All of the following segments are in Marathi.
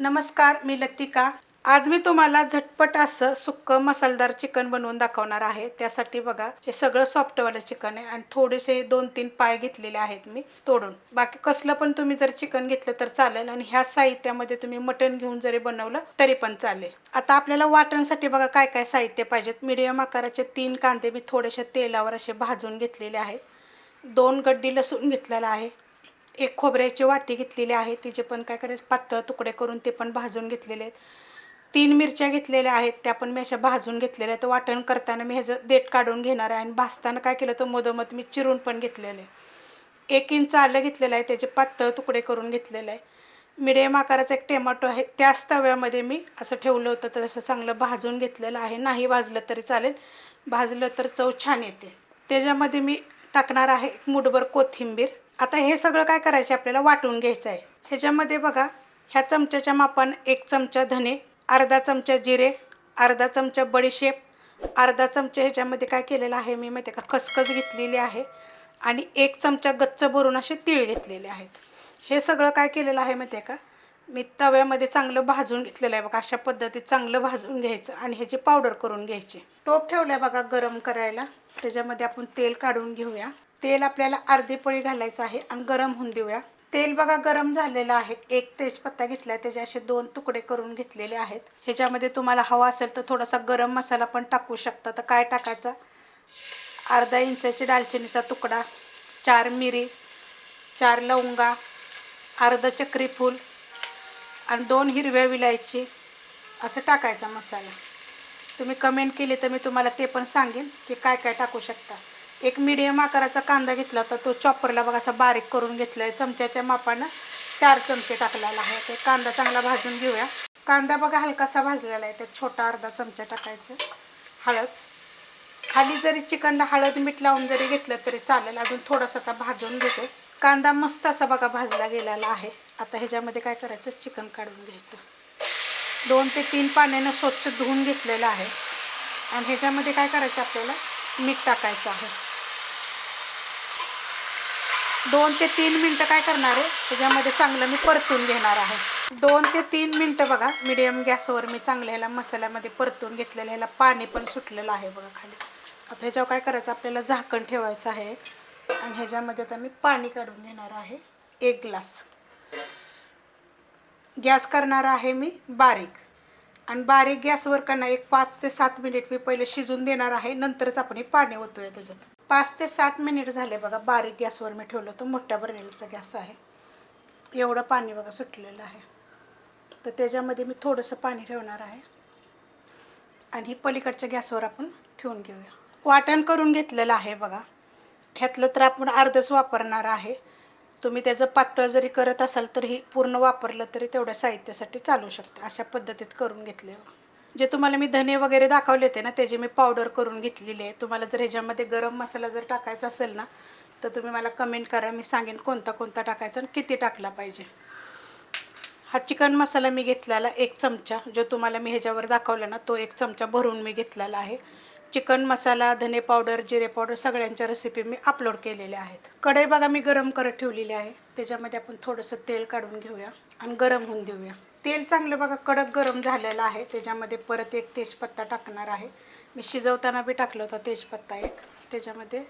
नमस्कार मी लतिका. आज मी तुम्हाला झटपट असं सुक्कं मसालदार चिकन बनवून दाखवणार आहे. त्यासाठी बघा हे सगळं सॉफ्टवालं चिकन आहे आणि थोडेसे दोन तीन पाय घेतलेले आहेत मी तोडून. बाकी कसलं पण तुम्ही जर चिकन घेतलं तर चालेल आणि ह्या साहित्यामध्ये तुम्ही मटण घेऊन जरी बनवलं तरी पण चालेल. आता आपल्याला वाटणसाठी बघा काय काय साहित्य पाहिजेत. मिडियम आकाराचे तीन कांदे मी थोडेसे तेलावर असे भाजून घेतलेले आहेत. दोन गड्डी लसूण घेतलेला आहे. एक खोबऱ्याची वाटी घेतलेली आहे तिचे पण काय करायचं पातळ तुकडे करून ते पण भाजून घेतलेले आहेत. तीन मिरच्या घेतलेल्या आहेत त्या पण मी अशा भाजून घेतलेल्या आहेत. वाटण करताना मी ह्याचं देठ काढून घेणार आहे आणि भाजताना काय केलं तर मधोमध मी चिरून पण घेतलेलं आहे. एक इंच आलं घेतलेलं आहे त्याचे पातळ तुकडे करून घेतलेलं आहे. मिडियम आकाराचा एक टोमॅटो आहे त्याच तव्यामध्ये मी असं ठेवलं होतं तर असं चांगलं भाजून घेतलेलं आहे. नाही भाजलं तरी चालेल भाजलं तर चव छान येते. त्याच्यामध्ये मी टाकणार आहे एक मुठभर कोथिंबीर. आता हे सगळं काय करायचं आपल्याला वाटून घ्यायचं आहे. ह्याच्यामध्ये बघा ह्या चमच्याच्या मापान एक चमचा धने अर्धा चमचा जिरे अर्धा चमचा बडीशेप अर्धा चमचा ह्याच्यामध्ये काय केलेलं आहे मी माहिती आहे का? खसखस घेतलेली आहे आणि एक चमचा गच्च भरून असे तीळ घेतलेले आहेत. हे सगळं काय केलेलं आहे माहिती आहे का? मी तव्यामध्ये चांगलं भाजून घेतलेलं आहे बघा. अशा पद्धतीत चांगलं भाजून घ्यायचं आणि ह्याची पावडर करून घ्यायची. टोप ठेवलं बघा गरम करायला. त्याच्यामध्ये आपण तेल काढून घेऊया. तेल आपल्याला अर्धी पोळी घालायचं आहे आणि गरम होऊन देऊया. तेल बघा गरम झालेलं आहे. एक तेजपत्ता घेतला त्याचे असे दोन तुकडे करून घेतलेले आहेत. ह्याच्यामध्ये तुम्हाला हवा असेल तर थोडासा गरम मसाला पण टाकू शकता. तर काय टाकायचा? अर्धा इंचाची दालचिनीचा तुकडा चार मिरी चार लवंगा अर्धा चक्री फूल आणि दोन हिरव्या विलायची असं टाकायचा मसाला. तुम्ही कमेंट केली तर मी तुम्हाला ते पण सांगेन की काय काय टाकू शकता. एक मीडियम आकाराचा कांदा घेतला होता तो चॉपरला बघा असा बारीक करून घेतला आहे चमच्याच्या मापानं चार चमचे टाकलेला आहे. ते कांदा चांगला भाजून घेऊया. कांदा बघा हलकासा भाजलेला आहे. त्यात छोटा अर्धा चमचा टाकायचं. हळद. खाली जरी चिकनला हळद मीठ लावून जरी घेतलं तरी चालेल. अजून थोडासा आता भाजून घेते. कांदा मस्त असा बघा भाजला गेलेला आहे. आता ह्याच्यामध्ये काय करायचं? चिकन काढून घ्यायचं. दोन ते तीन पाण्यानं स्वच्छ धुवून घेतलेलं आहे. आणि ह्याच्यामध्ये काय करायचं? आपल्याला मीठ टाकायचं आहे. दोन ते तीन मिनटं काय करणार आहे? त्याच्यामध्ये चांगलं मी परतून घेणार आहे. दोन ते तीन मिनटं बघा मिडियम गॅसवर मी चांगलं ह्याला मसाल्यामध्ये परतून घेतलेलं ह्याला पाणी पण सुटलेलं आहे बघा खाली. आता ह्याच्यावर काय करायचं आपल्याला झाकण ठेवायचं आहे. आणि ह्याच्यामध्ये आता मी पाणी काढून घेणार आहे एक ग्लास. गॅस करणार आहे मी बारीक. आणि बारीक गॅसवर का नाही एक पाच ते सात मिनिट मी पहिले शिजून देणार आहे नंतरच आपण हे पाणी ओतूया त्याच्यात. पाच ते सात मिनिट झाले बघा बारीक गॅसवर मी ठेवलं होतं मोठ्या बर्नेलचा गॅस आहे. एवढं पाणी बघा सुटलेलं आहे. तर त्याच्यामध्ये मी थोडंसं पाणी ठेवणार आहे. आणि ही पलीकडच्या गॅसवर आपण ठेवून घेऊया. वाटण करून घेतलेलं आहे बघा. ह्यातलं तर आपण अर्धच वापरणार आहे. तुम्ही त्याचं पातळ जरी करत असाल तरी पूर्ण वापरलं तरी तेवढ्या साहित्यासाठी चालू शकतं. अशा पद्धतीत करून घेतले जे तुम्हाला मी धने वगैरे दाखवले होते ना त्याची मी पावडर करून घेतलेली आहे तुम्हाला जर ह्याच्यामध्ये गरम मसाला जर टाकायचा असेल ना तर तुम्ही मला कमेंट करा मी सांगेन कोणता कोणता टाकायचा आणि किती टाकला पाहिजे. हा चिकन मसाला मी घेतलेला एक चमचा जो तुम्हाला मी ह्याच्यावर दाखवला ना तो एक चमचा भरून मी घेतलेला आहे. चिकन मसाला धने पावडर जिरे पावडर सगळ्यांच्या रेसिपी मी अपलोड केलेल्या आहेत. कढई बघा मी गरम करत ठेवलेली आहे. त्याच्यामध्ये आपण थोडंसं तेल काढून घेऊया आणि गरम होऊन देऊया. तेल चांगलं बघा कडक गरम झालेलं आहे. त्याच्यामध्ये परत एक तेजपत्ता टाकणार आहे. मी शिजवताना बी टाकलं होतं तेजपत्ता एक. त्याच्यामध्ये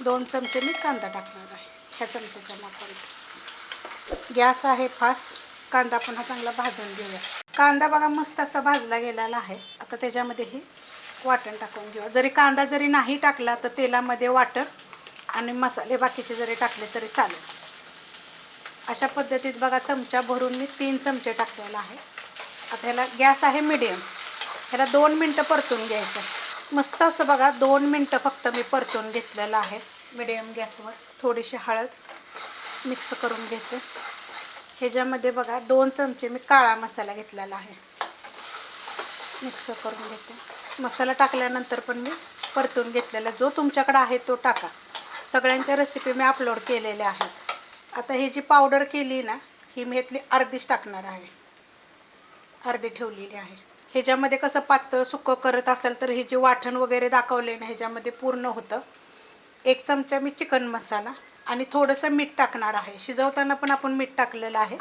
दोन चमचे मी कांदा टाकणार आहे ह्या चमच्याच्या मापाने गॅस आहे फास्ट. कांदा पण हा चांगला भाजून घेऊया. कांदा बघा मस्त असा भाजला गेलेला आहे. आता त्याच्यामध्ये ही वाटण टाकून घेऊया. जरी कांदा जरी नाही टाकला तर तेलामध्ये वाटण आणि मसाले बाकीचे जरी टाकले तरी चालेल. अशा पद्धतीत बघा चमचा भरून मी तीन चमचे टाकलेला आहे. आता ह्याला गॅस आहे मिडियम ह्याला दोन मिनटं परतून घ्यायचं. मस्त असं बघा दोन मिनटं फक्त मी परतून घेतलेलं आहे मिडियम गॅसवर. थोडीशी हळद मिक्स करून घेते. ह्याच्यामध्ये बघा दोन चमचे मी काळा मसाला घेतलेला आहे. मिक्स करून घेते. मसाला टाकल्यानंतर पण मी परतून घेतलेला जो तुमच्याकडे आहे तो टाका. सगळ्यांच्या रेसिपी मी अपलोड केलेल्या आहेत. आता ही जी पावडर केली ना ही मी यातली अर्धीच टाकणार आहे. अर्धी ठेवलेली आहे. ह्याच्यामध्ये कसं पातळ सुकं करत असेल तर हे जे वाटण वगैरे दाखवले ना ह्याच्यामध्ये पूर्ण होतं. एक चमचा मी चिकन मसाला आणि थोडंसं मीठ टाकणार आहे. शिजवताना पण आपण मीठ टाकलेलं आहे.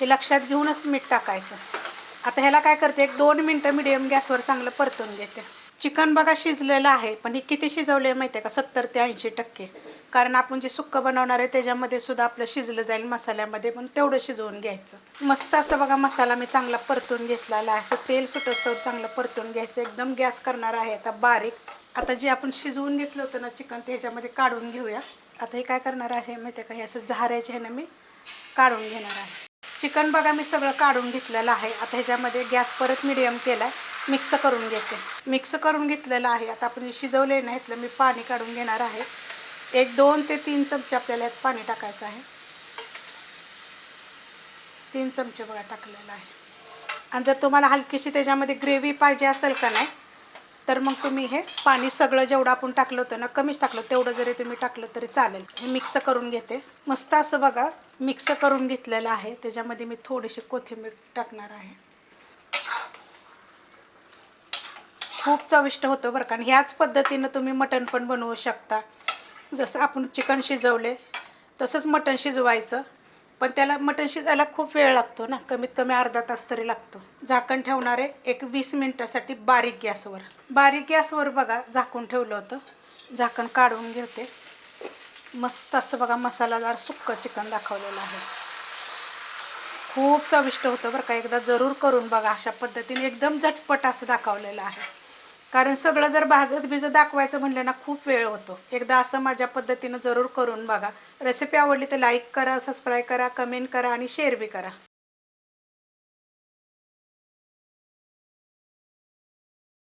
हे लक्षात घेऊनच मीठ टाकायचं. आता ह्याला काय करते? एक दोन मिनटं मिडियम गॅसवर चांगलं परतून घेते. चिकन बघा शिजलेलं आहे पण हे किती शिजवले माहिती आहे का? सत्तर ते ऐंशी टक्के. कारण आपण जे सुक्कं बनवणार आहे त्याच्यामध्ये सुद्धा आपलं शिजलं जाईल मसाल्यामध्ये पण तेवढं शिजवून घ्यायचं. मस्त असं बघा मसाला मी चांगला परतून घेतलेला आहे. असं तेल सुटस्तवर चांगलं परतून घ्यायचं. एकदम गॅस करणार आहे आता बारीक. आता जे आपण शिजवून घेतलं होतं ना चिकन ते ह्याच्यामध्ये काढून घेऊया. आता हे काय करणार आहे माहिती आहे का? हे असं झाऱ्याचे ह्यानं मी काढून घेणार आहे. चिकन बघा मी सगळं काढून घेतलेलं आहे. आता ह्याच्यामध्ये गॅस परत मिडियम केला आहे मिक्स करून घेते. मिक्स करून घेतलेलं आहे. आता आपण जे शिजवले ना ह्यातलं मी पाणी काढून घेणार आहे. एक दोन ते तीन चमचे आपल्याला यात पाणी टाकायचं आहे. तीन चमचे बघा टाकलेलं आहे. आणि जर तुम्हाला हलकीशी त्याच्यामध्ये ग्रेव्ही पाहिजे असेल का नाही तर मग तुम्ही हे पाणी सगळं जेवढं आपण टाकलं होतं ना कमीच टाकलं तेवढं जरी तुम्ही टाकलं तरी चालेल. हे मिक्स करून घेते. मस्त असं बघा मिक्स करून घेतलेलं आहे. त्याच्यामध्ये मी थोडीशी कोथिंबीर टाकणार आहे. खूप चविष्ट होतं बरं का. आणि ह्याच पद्धतीनं तुम्ही मटण पण बनवू शकता. जसं आपण चिकन शिजवले तसंच मटण शिजवायचं. पण त्याला मटण शिजायला खूप वेळ लागतो ना. कमीत कमी अर्धा तास तरी लागतो. झाकण ठेवणारे एक वीस मिनटासाठी बारीक गॅसवर. बारीक गॅसवर बघा झाकून ठेवलं होतं. झाकण काढून घेते. मस्त असं बघा मसालादार सुक्कं चिकन दाखवलेलं आहे. खूप चविष्ट होतं बरं का. एकदा जरूर करून बघा. अशा पद्धतीने एकदम झटपट असं दाखवलेलं आहे. कारण सगळं जर भाजत भिजत दाखवायचं म्हणलं ना खूप वेळ होतो. एकदा असं माझ्या पद्धतीनं जरूर करून बघा. रेसिपी आवडली तर लाईक करा सबस्क्राईब करा कमेंट करा आणि शेअर बी करा.